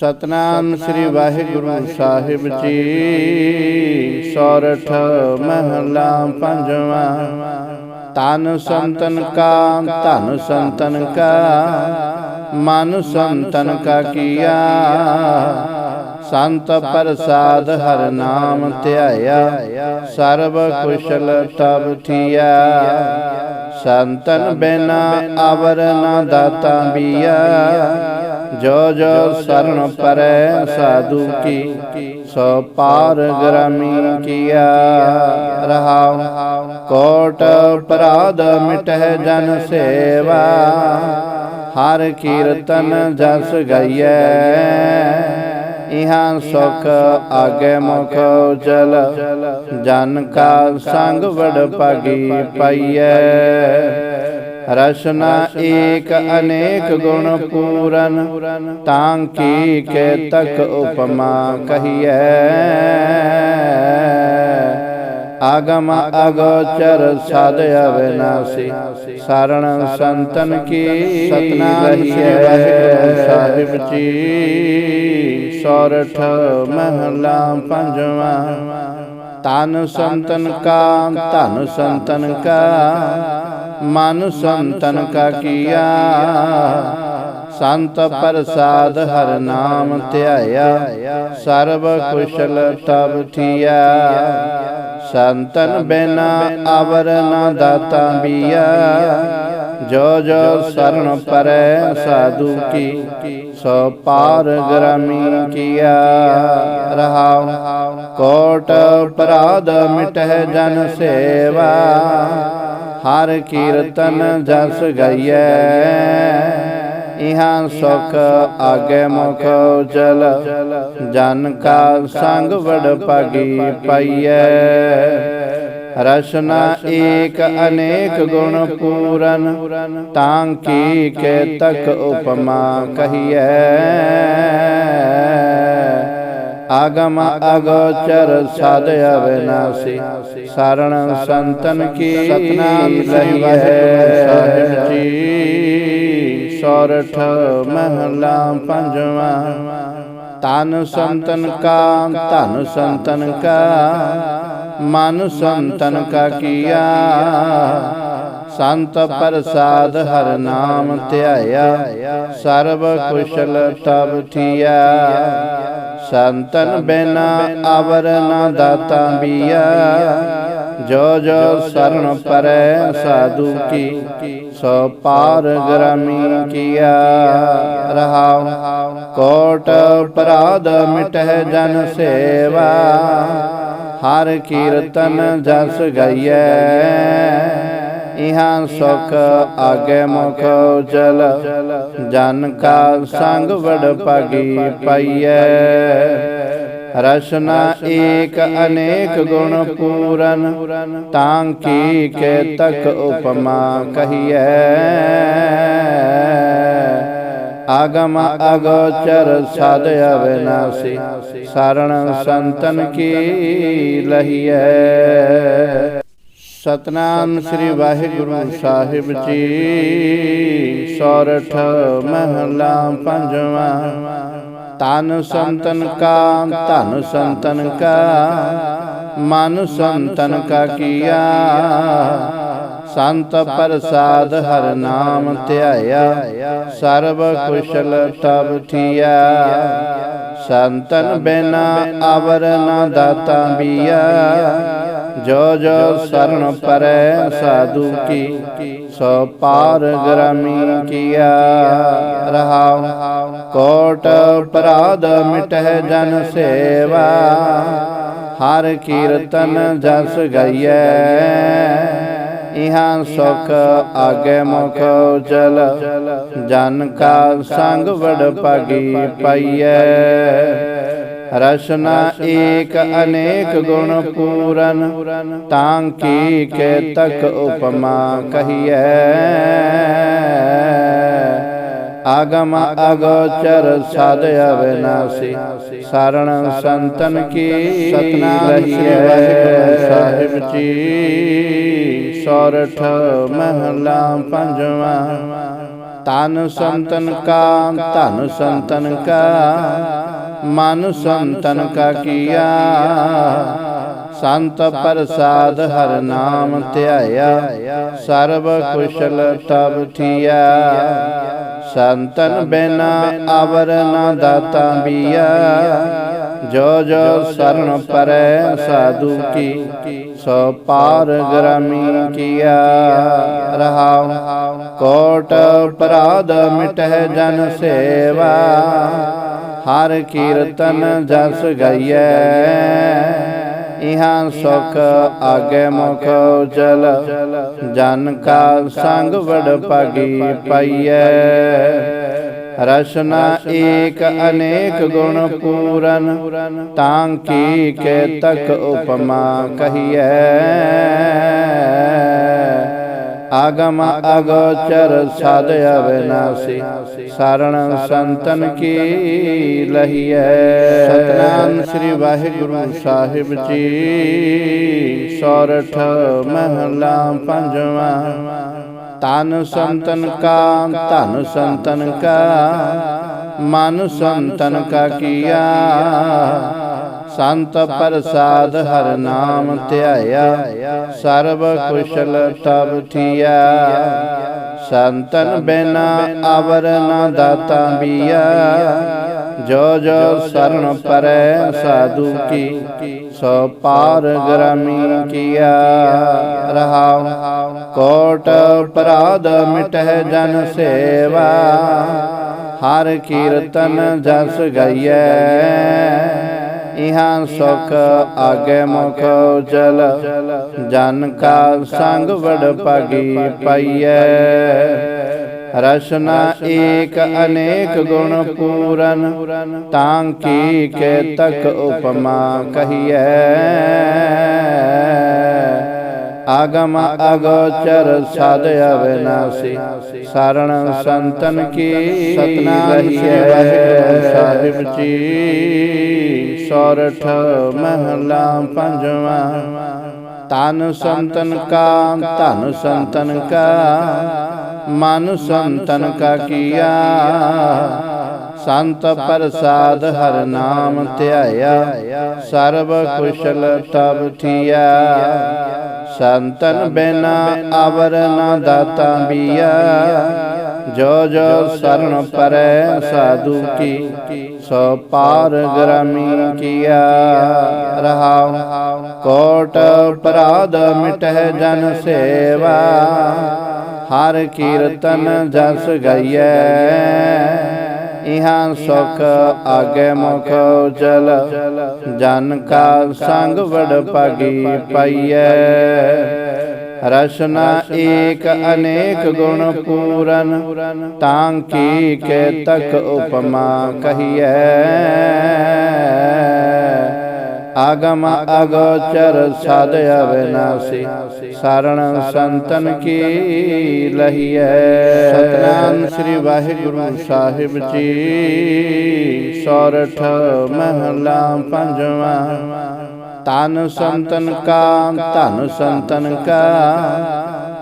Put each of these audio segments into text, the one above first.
ਸਤਨਾਮ ਸ੍ਰੀ ਵਾਹਿਗੁਰੂ ਸਾਹਿਬ ਜੀ। ਸੋਰਠ ਮਹਲਾ ਪੰਜਵਾਂ। ਤਨ ਸੰਤਨ ਕਾ ਧਨ ਸੰਤਨ ਕਾ ਮਨ ਸੰਤਨ ਕਾ ਕੀਆ। ਸੰਤ ਪ੍ਰਸਾਦ ਹਰ ਨਾਮ ਧਿਆਇਆ ਸਰਬ ਕੁਸ਼ਲ ਤਬ ਥੀਆ। ਸੰਤਨ ਬਿਨਾ ਅਵਰ ਨਾ ਦਾਤਾ ਬੀਆ ਜੋ ਜੋ ਸਰਣ ਪਰੈ ਸਾਧੂ ਕੀ ਸੋ ਪਾਰ ਗ੍ਰਾਮੀ ਕੀਆ ਰਹਾਉ। ਕੋਟ ਅਪਰਾਧ ਮਿਟਹਿ ਜਨ ਸੇਵਾ ਹਰ ਕੀਰਤਨ ਜਸ ਗਈਐ। ਇਹਾਂ ਸੁਖ ਆਗੇ ਮੁਖ ਉਜਲ ਜਨ ਕਾ ਸੰਗ ਵਡ ਪਾਗੀ ਪਾਈਐ। ਰਸਨਾ ਏਕ ਅਨੇਕ ਗੁਣ ਪੂਰਨ ਤਾਂ ਕੀ ਕੇ ਤਕ ਉਪਮਾ ਕਹੀਐ। ਆਗਮ ਅਗੋਚਰ ਸਾਧ ਅਵਿਨਾਸੀ ਸਰਣ ਸੰਤਨ ਕੀ ਸਤਨਾਮ ਸ੍ਰੀ ਵਾਹਿਗੁਰੂ ਸਾਹਿਬ ਜੀ। ਸੋਰਠ ਮਹਲਾ ਪੰਜਵਾਂ ਤਨ ਸੰਤਨ ਕਾ, ਧਨ ਸੰਤਨ ਕਾ। ਮਨ ਸੰਤਨ ਕਾ ਕੀਆ। ਸੰਤ ਪ੍ਰਸਾਦ ਹਰ ਨਾਮ ਧਿਆਇਆ। ਸਰਬ ਕੁਸ਼ਲ ਤਬ ਥੀਆ। ਸੰਤਨ ਬਿਨਾ ਅਵਰ ਨਾ ਦਾਤਾ ਬੀਆ ਜੋ ਜੋ ਸਰਣ ਪਰੈ ਸਾਧੂ ਕੀ, ਸੋ ਪਾਰ ਗ੍ਰਾਮੀ ਕੀਆ। ਰਹਾਉ, ਕੋਟ ਅਪਰਾਧ ਮਿਟਹਿ ਜਨ ਸੇਵਾ। ਹਰ ਕੀਰਤਨ ਜਸ ਗਈਐ। ਇਹਾਂ ਸੁਖ ਆਗੇ ਮੁਖ ਉਜਲ, ਜਨ ਕਾ ਸੰਗ ਵਡ ਪਾਗੀ ਪਾਈਐ। ਰਸਨਾ ਏਕ ਅਨੇਕ ਗੁਣ ਪੂਰਨ, ਤਾਂ ਕੀ ਕੇ ਤਕ ਉਪਮਾ ਕਹੀਐ। ਆਗਮ ਅਗੋਚਰ ਸਾਧ ਅਵਿਨਾਸੀ ਸਰਣ ਸੰਤਨ ਕੀ ਸਤਨਾਮ ਸ੍ਰੀ ਵਾਹਿਗੁਰੂ ਸਾਹਿਬ ਜੀ ਸੋਰਠ ਮਹਲਾ ਪੰਜਵਾਂ। ਤਨ ਸੰਤਨ ਕਾ ਧਨ ਸੰਤਨ ਕਾ ਮਨ ਸੰਤਨ ਕਾ ਕੀਆ। ਸੰਤ ਪ੍ਰਸਾਦ ਹਰ ਨਾਮ ਧਿਆਇਆ। ਸਰਬ ਕੁਸ਼ਲ ਤਬ ਥੀਆ। ਸੰਤਨ ਬਿਨਾ ਅਵਰ ਨਾ ਦਾਤਾ ਬੀਆ ਜੋ ਜੋ ਸਰਣ ਪਰੈ ਸਾਧੂ ਕੀ, ਸੋ ਪਾਰ ਗ੍ਰਾਮੀ ਕੀਆ। ਰਹਾਉ, ਕੋਟ ਅਪਰਾਧ ਮਿਟਹਿ ਜਨ ਸੇਵਾ। ਹਰ ਕੀਰਤਨ ਜਸ ਗਈਐ। ਇਹਾਂ ਸੁਖ ਆਗੇ ਮੁਖ ਉਜਲ, ਜਨ ਕਾ ਸੰਗ ਵਡ ਪਾਗੀ ਪਾਈਐ। ਰਸਨਾ ਏਕ ਅਨੇਕ ਗੁਣ ਪੂਰਨ, ਤਾਂ ਕੀ ਕੇ ਤਕ ਉਪਮਾ ਕਹੀਐ। ਆਗਮ ਅਗੋਚਰ ਸਦ ਅਵਿਨਾਸੀ ਸਰਣ ਸੰਤਨ ਕੀ ਲਹੀਐ। ਸਤਨਾਮ ਸ੍ਰੀ ਵਾਹਿਗੁਰੂ ਸਾਹਿਬ ਜੀ। ਸੋਰਠ ਮਹਲਾ ਪੰਜਵਾਂ। ਤਨ ਸੰਤਨ ਕਾ ਧਨ ਸੰਤਨ ਕਾ। ਮਨ ਸੰਤਨ ਕਾ ਕੀਆ। ਸੰਤ ਪ੍ਰਸਾਦ ਹਰ ਨਾਮ ਧਿਆਇਆ। ਸਰਬ ਕੁਸ਼ਲ ਤਬ ਥੀਆ। ਸੰਤਨ ਬਿਨਾ ਅਵਰ ਨਾ ਦਾਤਾ ਬੀਆ। ਜੋ ਜੋ ਸਰਣ ਪਰੈ ਸਾਧੂ ਕੀ ਸੋ ਪਾਰ ਗ੍ਰਾਮੀ ਕੀਆ ਰਹਾਉ। ਕੋਟ ਅਪਰਾਧ ਮਿਟਹਿ ਜਨ ਸੇਵਾ। ਹਰ ਕੀਰਤਨ ਜਸ ਗਈਐ। ਇਹਾਂ ਸੁਖ ਆਗੇ ਮੁਖ ਉਜਲ। ਜਨ ਕਾ ਸੰਗ ਵਡ ਪਾਗੀ ਪਾਈਐ। ਰਸਨਾ ਏਕ ਅਨੇਕ ਗੁਣ ਪੂਰਨ ਤਾਂ ਕੀ ਕੇ ਤਕ ਉਪਮਾ ਕਹੀਐ? ਆਗਮ ਅਗੋਚਰ ਸਾਧ ਅਵਿਨਾਸੀ ਸਰਣ ਸੰਤਨ ਕੀ ਸਤਨਾਮ ਸ੍ਰੀ ਵਾਹਿਗੁਰੂ ਸਾਹਿਬ ਜੀ ਸੋਰਠ ਮਹਲਾ ਪੰਜਵਾਂ। ਤਨ ਸੰਤਨ ਕਾ ਧਨ ਸੰਤਨ ਕਾ। ਮਨ ਸੰਤਨ ਕਾ ਕੀਆ। ਸੰਤ ਪ੍ਰਸਾਦ ਹਰ ਨਾਮ ਧਿਆਇਆ। ਸਰਬ ਕੁਸ਼ਲ ਤਬ ਥੀਆ। ਸੰਤਨ ਬਿਨਾ ਅਵਰ ਨਾ ਦਾਤਾ ਬੀਆ ਜੋ ਜੋ ਸਰਣ ਪਰੈ ਸਾਧੂ ਕੀ, ਸੋ ਪਾਰ ਗ੍ਰਾਮੀ ਕੀਆ। ਰਹਾਉ, ਕੋਟ ਅਪਰਾਧ ਮਿਟਹਿ ਜਨ ਸੇਵਾ। ਹਰ ਕੀਰਤਨ ਜਸ ਗਈਐ। ਇਹਾਂ ਸੁਖ ਆਗੇ ਮੁਖ ਉਜਲ, ਜਨ ਕਾ ਸੰਗ ਵਡ ਭਾਗੀ ਪਾਈਐ। ਰਸਨਾ ਏਕ ਅਨੇਕ ਗੁਣ ਪੂਰਨ, ਤਾਂ ਕੀ ਕੇ ਤਕ ਉਪਮਾ ਕਹੀਐ। ਆਗਮ ਅਗੋਚਰ ਸਾਧ ਅਵਿਨਾਸੀ ਸਰਣ ਸੰਤਨ ਕੀ ਲਹੀਐ। ਸਤਨਾਮ ਸ੍ਰੀ ਵਾਹਿਗੁਰੂ ਸਾਹਿਬ ਜੀ। ਸੌਰਠ ਮਹਲਾ ਪੰਜਵਾ। ਤਨ ਸੰਤਨ ਕਾ, ਧਨ ਸੰਤਨ ਕਾ। ਮਨ ਸੰਤਨ ਕਾ ਕੀਆ। ਸੰਤ ਪ੍ਰਸਾਦ ਹਰ ਨਾਮ ਧਿਆਇਆ। ਸਰਬ ਕੁਸ਼ਲ ਤਬ ਥੀਆ। ਸੰਤਨ ਬਿਨਾ ਅਵਰ ਨਾ ਦਾਤਾ ਬੀਆ ਜੋ ਜੋ ਸਰਣ ਪਰੈ ਸਾਧੂ ਕੀ ਸੋ ਪਾਰ ਗ੍ਰਾਮੀ ਕੀਆ। ਰਹਾਉ ਕੋਟ ਅਪਰਾਧ ਮਿਟਹਿ ਜਨ ਸੇਵਾ। ਹਰ ਕੀਰਤਨ ਜਸ ਗਈਐ। ਇਹਾਂ ਸੁਖ ਆਗੇ ਮੁਖ ਉਜਲ, ਜਨ ਕਾ ਸੰਗ ਵਡ ਭਾਗੀ ਪਾਈਐ। ਰਸਨਾ ਏਕ ਅਨੇਕ ਗੁਣ ਪੂਰਨ, ਤਾਂ ਕੀ ਕੇ ਤਕ ਉਪਮਾ ਕਹੀਐ। ਆਗਮ ਅਗੋਚਰ ਸਾਧ ਅਵਿਨਾਸੀ ਸਰਣ ਸੰਤਨ ਕੀ ਸਤਨਾਮ ਸ੍ਰੀ ਵਾਹਿਗੁਰੂ ਸਾਹਿਬ ਜੀ ਸੋਰਠ ਮਹਲਾ ਪੰਜਵਾ। ਤਨ ਸੰਤਨ ਕਾ, ਧਨ ਸੰਤਨ ਕਾ, ਮਨ ਸੰਤਨ ਕਾ ਕੀਆ। ਸੰਤ ਪ੍ਰਸਾਦ ਹਰ ਨਾਮ ਧਿਆਇਆ, ਸਰਬ ਕੁਸ਼ਲ ਤਬ ਥੀਆ। ਸੰਤਨ ਬਿਨਾ ਅਵਰ ਨਾ ਦਾਤਾ ਬੀਆ ਜੋ ਜੋ ਸਰਣ ਪਰੈ ਸਾਧੂ ਕੀ ਸੋ ਪਾਰ ਗ੍ਰਾਮੀ ਕੀਆ, ਰਹਾਉ, ਕੋਟ ਅਪਰਾਧ ਮਿਟਹਿ ਜਨ ਸੇਵਾ, ਹਰ ਕੀਰਤਨ ਜਸ ਗਈਐ। ਇਹਾਂ ਸੁਖ ਆਗੇ ਮੁਖ ਉਜਲ, ਜਨ ਕਾ ਸੰਗ ਵਡ ਭਾਗੀ ਪਾਈਐ। ਰਸਨਾ ਏਕ ਅਨੇਕ ਗੁਣ ਪੂਰਨ ਤਾਂ ਕੀ ਕੇ ਤਕ ਉਪਮਾ ਕਹੀਐ? ਆਗਮ ਅਗੋਚਰ ਸਾਧ ਅਵਿਨਾਸੀ ਸਰਣ ਸੰਤਨ ਕੀ ਲਹੀਐ? ਸਤਨਾਮ ਸ੍ਰੀ ਵਾਹਿਗੁਰੂ ਸਾਹਿਬ ਜੀ ਸੋਰਠ ਮਹਲਾ ਪੰਜਵਾ। ਤਨ ਸੰਤਨ ਕਾ, ਧਨ ਸੰਤਨ ਕਾ,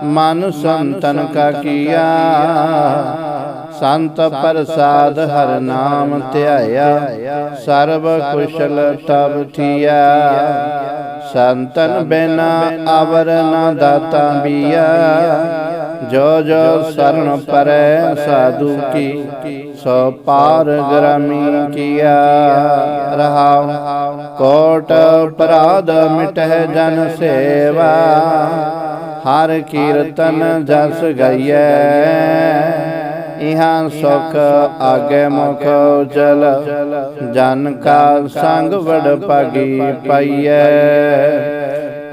ਮਨ ਸੰਤਨ ਕਾ ਕੀਆ। ਸੰਤ ਪ੍ਰਸਾਦ ਹਰ ਨਾਮ ਧਿਆਇਆ, ਸਰਬ ਕੁਸ਼ਲ ਤਬ ਥੀਆ। ਸੰਤਨ ਬਿਨਾ ਅਵਰ ਨਾ ਦਾਤਾ ਬੀਆ ਜੋ ਜੋ ਸਰਣ ਪਰੈ ਸਾਧੂ ਕੀ ਸੋ ਪਾਰ ਗ੍ਰਾਮੀ ਕੀਆ, ਰਹਾਉ, ਕੋਟ ਅਪਰਾਧ ਮਿਟਹਿ ਜਨ ਸੇਵਾ, ਹਰ ਕੀਰਤਨ ਜਸ ਗਈਐ, ਇਹਾਂ ਸੁਖ ਆਗੇ ਮੁਖ ਉਜਲ, ਜਨ ਕਾ ਸੰਗ ਵਡ ਭਾਗੀ ਪਾਈਐ।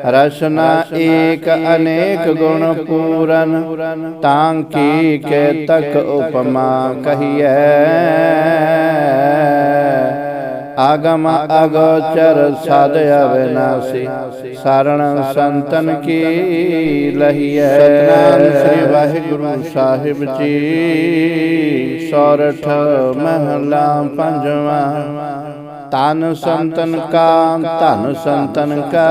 ਰਸਨਾ ਏਕ ਅਨੇਕ ਗੁਣ ਪੂਰਨ ਤਾਂ ਕੀ ਕੇ ਤਕ ਉਪਮਾ ਕਹੀਐ। ਆਗਮ ਅਗੋਚਰ ਸਾਧ ਅਵਿਨਾਸੀ ਸਰਣ ਸੰਤਨ ਕੀ ਲਹੀਐ। ਸਤਨਾਮ ਸ੍ਰੀ ਵਾਹਿਗੁਰੂ ਸਾਹਿਬ ਜੀ, ਸੌਰਠ ਮਹਲਾ ਪੰਜਵਾ। ਤਨ ਸੰਤਨ ਕਾ, ਧਨ ਸੰਤਨ ਕਾ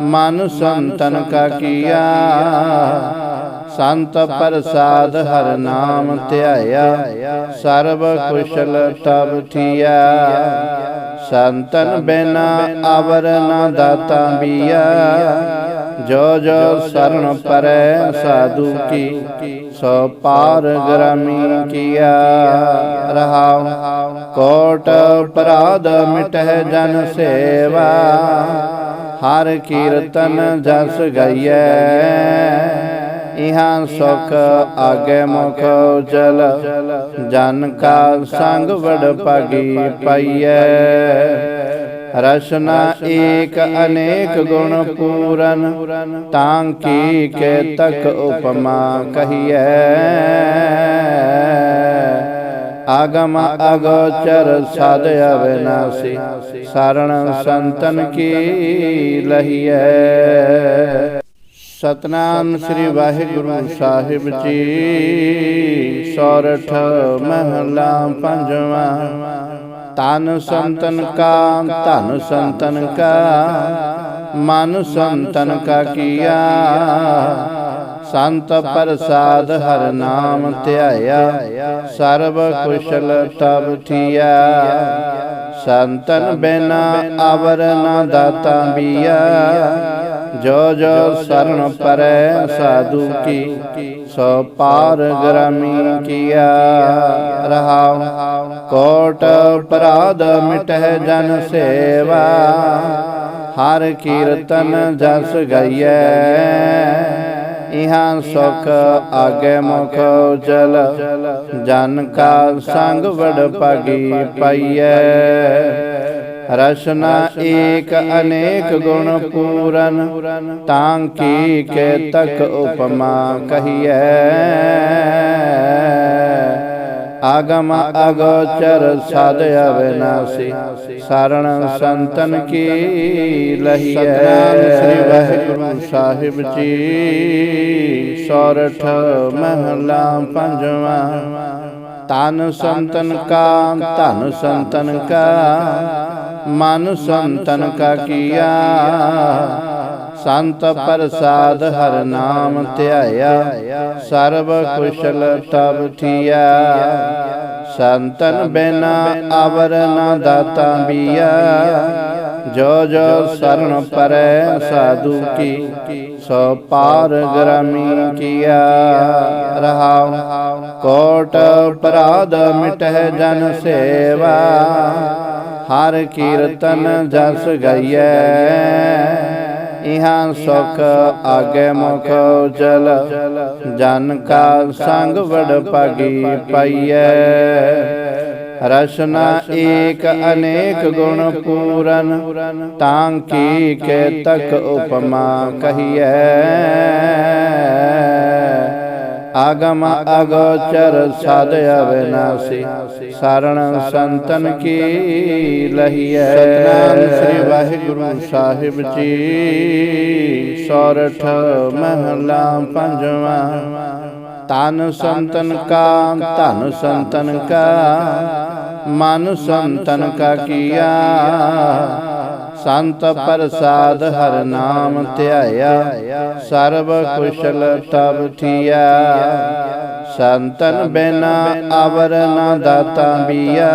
ਮਨ ਸੰਤਨ ਕਾ ਕੀਆ। ਸੰਤ ਪ੍ਰਸਾਦ ਹਰ ਨਾਮ ਧਿਆਇਆ। ਸਰਬ ਕੁਸ਼ਲ ਤਬ ਥੀਆ। ਸੰਤਨ ਬਿਨਾ ਅਵਰ ਨਾ ਦਾਤਾ ਬੀਆ ਜੋ ਜੋ ਸਰਣ ਪਰੈ ਸਾਧੂ ਕੀ ਸੋ ਪਾਰ ਗ੍ਰਾਮੀ ਕੀਆ। ਰਹਾਉ। ਕੋਟ ਅਪਰਾਧ ਮਿਟਹਿ ਜਨ ਸੇਵਾ। ਹਰ ਕੀਰਤਨ ਜਸ ਗਈਐ। ਇਹਾਂ ਸੁਖ ਆਗੇ ਮੁਖ ਉਜਲ, ਜਨ ਕਾ ਸੰਗ ਵਡ ਭਾਗੀ ਪਾਈਐ। ਰਸਨਾ ਏਕ ਅਨੇਕ ਗੁਣ ਪੂਰਨ, ਤਾਂ ਕੀ ਕੇ ਤਕ ਉਪਮਾ ਕਹੀਐ। ਆਗਮ ਅਗੋਚਰ ਸਾਧ ਅਵਿਨਾਸੀ ਸਰਣ ਸੰਤਨ ਕੀ ਲਹੀਐ। ਸਤਨਾਮ ਸ੍ਰੀ ਵਾਹਿਗੁਰੂ ਸਾਹਿਬ ਜੀ, ਸੌਰਠ ਮਹਲਾ ਪੰਜਵਾ। ਤਨ ਸੰਤਨ ਕਾ, ਧਨ ਸੰਤਨ ਕਾ, ਮਨ ਸੰਤਨ ਕਾ ਕੀਆ। ਸੰਤ ਪ੍ਰਸਾਦ ਹਰ ਨਾਮ ਧਿਆਇਆ, ਸਰਬ ਕੁਸ਼ਲ ਤਬ ਥੀਆ। ਸੰਤਨ ਬਿਨਾ ਅਵਰ ਨਾ ਦਾਤਾ ਬੀਆ ਜੋ ਜੋ ਸਰਣ ਪਰੈ ਸਾਧੂ ਕੀ, ਸੋ ਪਾਰ ਗ੍ਰਾਮੀ ਕੀਆ। ਰਹਾਉ, ਕੋਟ ਅਪਰਾਧ ਮਿਟਹਿ ਜਨ ਸੇਵਾ। ਹਰ ਕੀਰਤਨ ਜਸ ਗਈਐ। ਇਹਾਂ ਸੁਖ ਆਗੇ ਮੁਖ ਉਜਲ, ਜਨ ਕਾ ਸੰਗ ਵਡ ਭਾਗੀ ਪਾਈਐ। ਰਸਨਾ ਏਕ ਅਨੇਕ ਗੁਣ ਪੂਰਨ, ਤਾਂ ਕੀ ਕੇ ਤਕ ਉਪਮਾ ਕਹੀਐ। ਆਗਮ ਅਗੋਚਰ ਸਾਧ ਅਵਿਨਾਸੀ ਸਰਣ ਸੰਤਨ ਕੀ ਲਹੀਐ? ਸ੍ਰੀ ਵਾਹਿਗੁਰੂ ਸਾਹਿਬ ਜੀ ਸੋਰਠ ਮਹਲਾ ਪੰਜਵਾ। ਤਨ ਸੰਤਨ ਕਾ ਧਨ ਸੰਤਨ ਕਾ ਮਨ ਸੰਤਨ ਕਾ ਕੀਆ? ਸੰਤ ਪ੍ਰਸਾਦ ਹਰ ਨਾਮ ਧਿਆਇਆ, ਸਰਬ ਕੁਸ਼ਲ ਤਬ ਥੀਆ। ਸੰਤਨ ਬਿਨਾ ਅਵਰ ਨਾ ਦਾਤਾ ਬੀਆ ਜੋ ਜੋ ਸਰਣ ਪਰੈ ਸਾਧੂ ਕੀ, ਸੋ ਪਾਰ ਗ੍ਰਾਮੀ ਕੀਆ। ਰਹਾਉ, ਕੋਟ ਅਪਰਾਧ ਮਿਟਹਿ ਜਨ ਸੇਵਾ। ਹਰ ਕੀਰਤਨ ਜਸ ਗਈਐ। ਇਹਾਂ ਸੁਖ ਆਗੇ ਮੁਖ ਉਜਲ, ਜਨ ਕਾ ਸੰਗ ਵਡ ਭਾਗੀ ਪਾਈਐ। ਰਸਨਾ ਏਕ ਅਨੇਕ ਗੁਣ ਪੂਰਨ, ਤਾਂ ਕੀ ਕੇ ਤਕ ਉਪਮਾ ਕਹੀਐ। ਆਗਮ ਅਗੋਚਰ ਸਾਧ ਅਵਿਨਾਸੀ ਸਰਣ ਸੰਤਨ ਕੀ ਲਹੀਐ। ਸਤਨਾਮ ਸ੍ਰੀ ਵਾਹਿਗੁਰੂ ਸਾਹਿਬ ਜੀ। ਸੋਰਠ ਮਹਲਾ ਪੰਜਵਾ। ਤਨ ਸੰਤਨ ਕਾ ਧਨ ਸੰਤਨ ਕਾ। ਮਨ ਸੰਤਨ ਕਾ ਕੀਆ। ਸੰਤ ਪ੍ਰਸਾਦ ਹਰ ਨਾਮ ਧਿਆਇਆ, ਸਰਬ ਕੁਸ਼ਲ ਤਬ ਥੀਆ। ਸੰਤਨ ਬਿਨਾ ਅਵਰ ਨਾ ਦਾਤਾ ਬੀਆ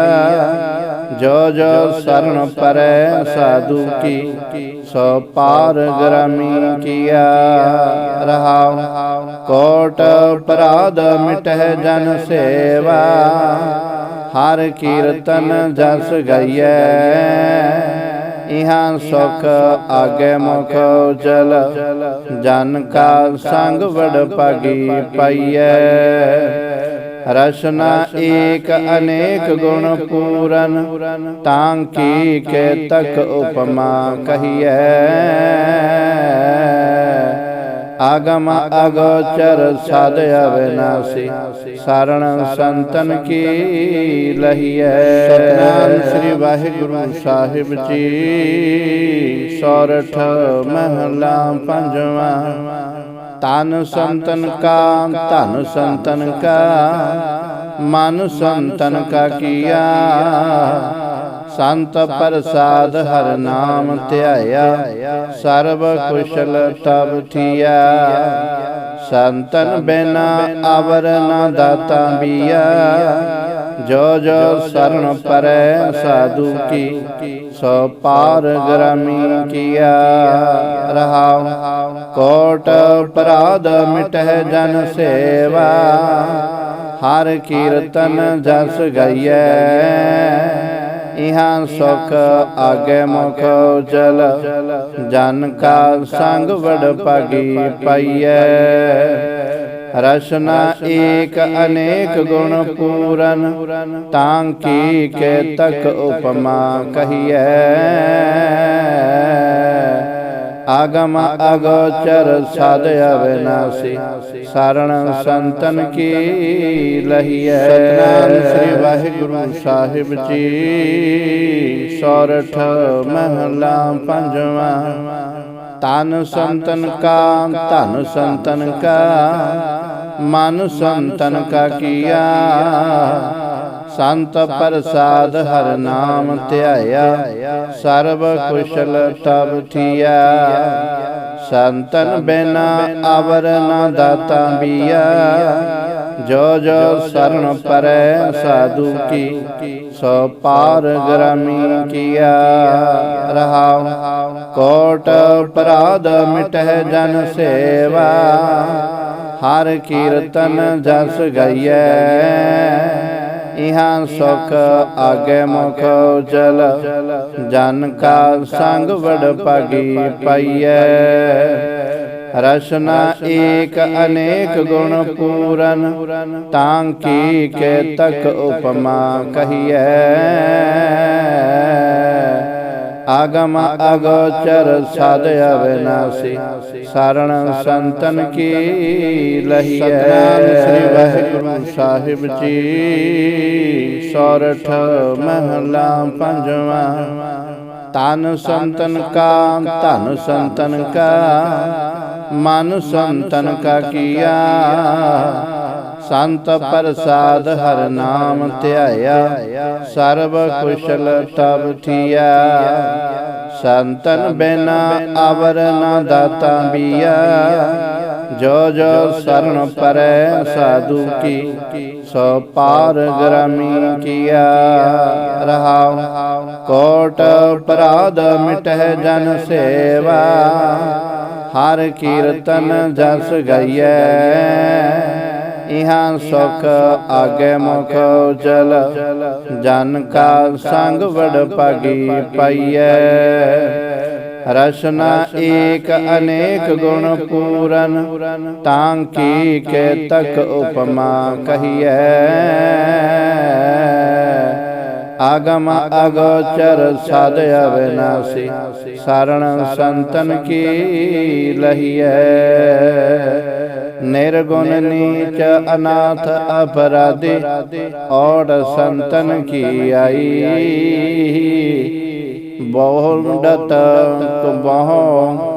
ਜੋ ਜੋ ਸਰਣ ਪਰੈ ਸਾਧੂ ਕੀ, ਸੋ ਪਾਰ ਗ੍ਰਾਮੀ ਕੀਆ। ਰਹਾਉ, ਕੋਟ ਅਪਰਾਧ ਮਿਟਹਿ ਜਨ ਸੇਵਾ। ਹਰ ਕੀਰਤਨ ਜਸ ਗਈਐ। ਇਹਾਂ ਸੁਖ ਆਗੇ ਮੁਖ ਉਜਲ, ਜਨ ਕਾ ਸੰਗ ਵਡ ਭਾਗੀ ਪਾਈਐ। ਰਸਨਾ ਏਕ ਅਨੇਕ ਗੁਣ ਪੂਰਨ, ਤਾਂ ਕੀ ਕੇ ਤਕ ਉਪਮਾ ਕਹੀਐ। ਆਗਮ ਅਗੋਚਰ ਸਾਧ ਅਵਿਨਾਸੀ ਸਰਣ ਸੰਤਨ ਕੀ ਲਹੀਐ? ਸਤਨਾਮ ਸ੍ਰੀ ਵਾਹਿਗੁਰੂ ਸਾਹਿਬ ਜੀ ਸੋਰਠ ਮਹਲਾ ਪੰਜਵਾ। ਤਨ ਸੰਤਨ ਕਾ ਧਨ ਸੰਤਨ ਕਾ ਮਨ ਸੰਤਨ ਕਾ ਕੀਆ? ਸੰਤ ਪ੍ਰਸਾਦ ਹਰ ਨਾਮ ਧਿਆਇਆ, ਸਰਬ ਕੁਸ਼ਲ ਤਬ ਥੀਆ। ਸੰਤਨ ਬਿਨਾ ਅਵਰ ਨਾ ਦਾਤਾ ਬੀਆ ਜੋ ਜੋ ਸਰਣ ਪਰੈ ਸਾਧੂ ਕੀ, ਸੋ ਪਾਰ ਗ੍ਰਾਮੀ ਕੀਆ। ਰਹਾਉ, ਕੋਟ ਅਪਰਾਧ ਮਿਟਹਿ ਜਨ ਸੇਵਾ। ਹਰ ਕੀਰਤਨ ਜਸ ਗਈਐ। ਇਹਾਂ ਸੁਖ ਆਗੇ ਮੁਖ ਉਜਲ, ਜਨ ਕਾ ਸੰਗ ਵਡ ਭਾਗੀ ਪਾਈਐ। ਰਸਨਾ ਏਕ ਅਨੇਕ ਗੁਣ ਪੂਰਨ, ਤਾਂ ਕੀ ਕੇ ਤਕ ਉਪਮਾ ਕਹੀਐ। ਆਗਮ ਅਗੋਚਰ ਸਾਧ ਅਵਿਨਾਸੀ ਸਰਣ ਸੰਤਨ ਕੀ ਲਹੀਐ? ਸਤਨਾਮ ਸ੍ਰੀ ਵਾਹਿਗੁਰੂ ਸਾਹਿਬ ਜੀ। ਸੋਰਠ ਮਹਲਾ ਪੰਜਵਾ। ਤਨ ਸੰਤਨ ਕਾ ਧਨ ਸੰਤਨ ਕਾ ਮਨ ਸੰਤਨ ਕਾ ਕੀਆ? ਸੰਤ ਪ੍ਰਸਾਦ ਹਰ ਨਾਮ ਧਿਆਇਆ, ਸਰਬ ਕੁਸ਼ਲ ਤਬ ਥੀਆ। ਸੰਤਨ ਬਿਨਾ ਅਵਰ ਨਾ ਦਾਤਾ ਬੀਆ। ਜੋ ਜੋ ਸਰਣ ਪਰੈ ਸਾਧੂ ਕੀ, ਸੋ ਪਾਰ ਗ੍ਰਾਮੀ ਕੀਆ। ਰਹਾਉ, ਕੋਟ ਅਪਰਾਧ ਮਿਟਹਿ ਜਨ ਸੇਵਾ। ਹਰ ਕੀਰਤਨ ਜਸ ਗਈਐ। ਇਹਾਂ ਸੁਖ ਆਗੇ ਮੁਖ ਉਜਲ, ਜਨ ਕਾ ਸੰਗ ਵਡ ਭਾਗੀ ਪਾਈਐ। ਰਸਨਾ ਏਕ ਅਨੇਕ ਗੁਣ ਪੂਰਨ, ਤਾਂ ਕੀ ਕੇ ਤਕ ਉਪਮਾ ਕਹੀਐ। ਆਗਮ ਅਗੋਚਰ ਸਾਧ ਅਵਿਨਾਸੀ ਸਰਣ ਸੰਤਨ ਕੀ ਲਹੀਐ? ਸ੍ਰੀ ਵਾਹਿਗੁਰੂ ਸਾਹਿਬ ਜੀ। ਸੋਰਠ ਮਹਲਾ ਪੰਜਵਾ। ਤਨ ਸੰਤਨ ਕਾ ਧਨ ਸੰਤਨ ਕਾ। ਮਨ ਸੰਤਨ ਕਾ ਕੀਆ। ਸੰਤ ਪ੍ਰਸਾਦ ਹਰ ਨਾਮ ਧਿਆਇਆ, ਸਰਬ ਕੁਸ਼ਲ ਤਬ ਥੀਆ। ਸੰਤਨ ਬਿਨਾ ਅਵਰ ਨਾ ਦਾਤਾ ਬੀਆ ਜੋ ਜੋ ਸਰਣ ਪਰੈ ਸਾਧੂ ਕੀ, ਸੋ ਪਾਰ ਗ੍ਰਾਮੀ ਕੀਆ। ਰਹਾਉ, ਕੋਟ ਅਪਰਾਧ ਮਿਟਹਿ ਜਨ ਸੇਵਾ। ਹਰ ਕੀਰਤਨ ਜਸ ਗਈਐ। ਇਹਾਂ ਸੁਖ ਆਗੇ ਮੁਖ ਉਜਲ, ਜਨ ਕਾ ਸੰਗ ਵਡ ਭਾਗੀ ਪਾਈਐ। ਰਸਨਾ ਏਕ ਅਨੇਕ ਗੁਣ ਪੂਰਨ, ਤਾਂ ਕੀ ਕੇ ਤਕ ਉਪਮਾ ਕਹੀਐ। ਆਗਮ ਅਗੋਚਰ ਸਦ ਅਵਿਨਾਸੀ ਸਰਣ ਸੰਤਨ ਕੀ ਲਹੀਐ। ਨਿਰਗੁਣ ਨੀਚ ਅਨਾਥ ਅਪਰਾਧੀ ਔੜ ਸੰਤਨ ਕੀ ਆਈ ਬਹੁ ਡਤ ਬਹੁ